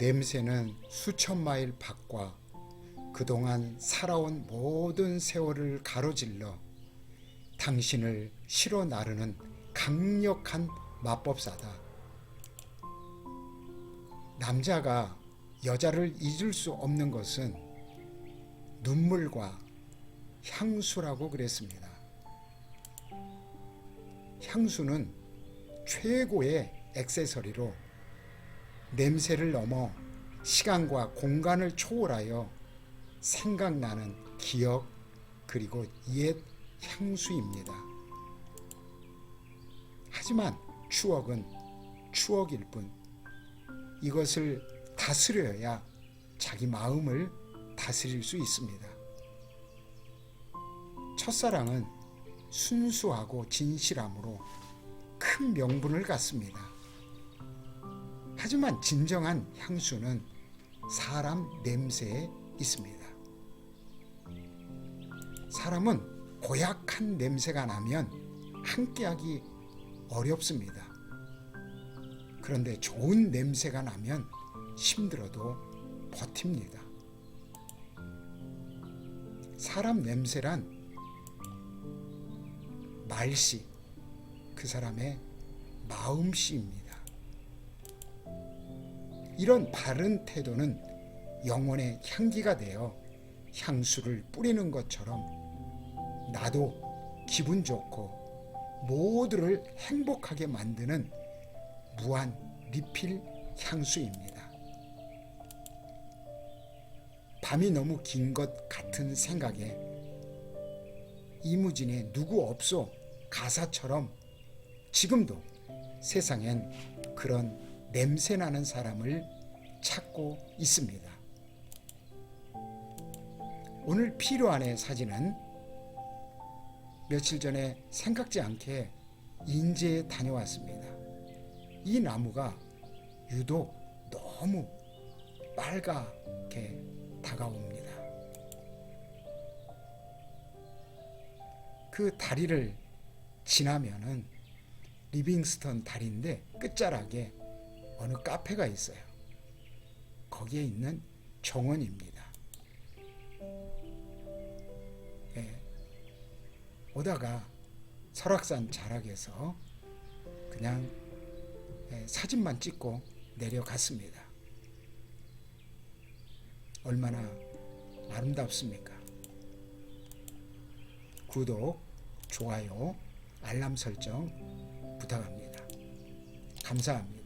냄새는 수천 마일 밖과 그동안 살아온 모든 세월을 가로질러 당신을 실어 나르는 강력한 마법사다. 남자가 여자를 잊을 수 없는 것은 눈물과 향수라고 그랬습니다. 향수는 최고의 액세서리로 냄새를 넘어 시간과 공간을 초월하여 생각나는 기억 그리고 옛 향수입니다. 하지만 추억은 추억일 뿐 이것을 다스려야 자기 마음을 다스릴 수 있습니다. 첫사랑은 순수하고 진실함으로 큰 명분을 갖습니다. 하지만 진정한 향수는 사람 냄새에 있습니다. 사람은 고약한 냄새가 나면 함께하기 어렵습니다. 그런데 좋은 냄새가 나면 힘들어도 버팁니다. 사람 냄새란 말씨, 그 사람의 마음씨입니다. 이런 바른 태도는 영혼의 향기가 되어 향수를 뿌리는 것처럼 나도 기분 좋고 모두를 행복하게 만드는 무한 리필 향수입니다. 밤이 너무 긴 것 같은 생각에 이무진의 누구 없소 가사처럼 지금도 세상엔 그런 냄새 나는 사람을 찾고 있습니다. 오늘 필요한의 사진은 며칠 전에 생각지 않게 인제에 다녀왔습니다. 이 나무가 유독 너무 빨갛게 다가옵니다. 그 다리를 지나면은 리빙스턴 다리인데 끝자락에 어느 카페가 있어요. 거기에 있는 정원입니다. 예. 오다가 설악산 자락에서 그냥 예, 사진만 찍고 내려갔습니다. 얼마나 아름답습니까? 구독, 좋아요, 알람 설정 부탁합니다. 감사합니다.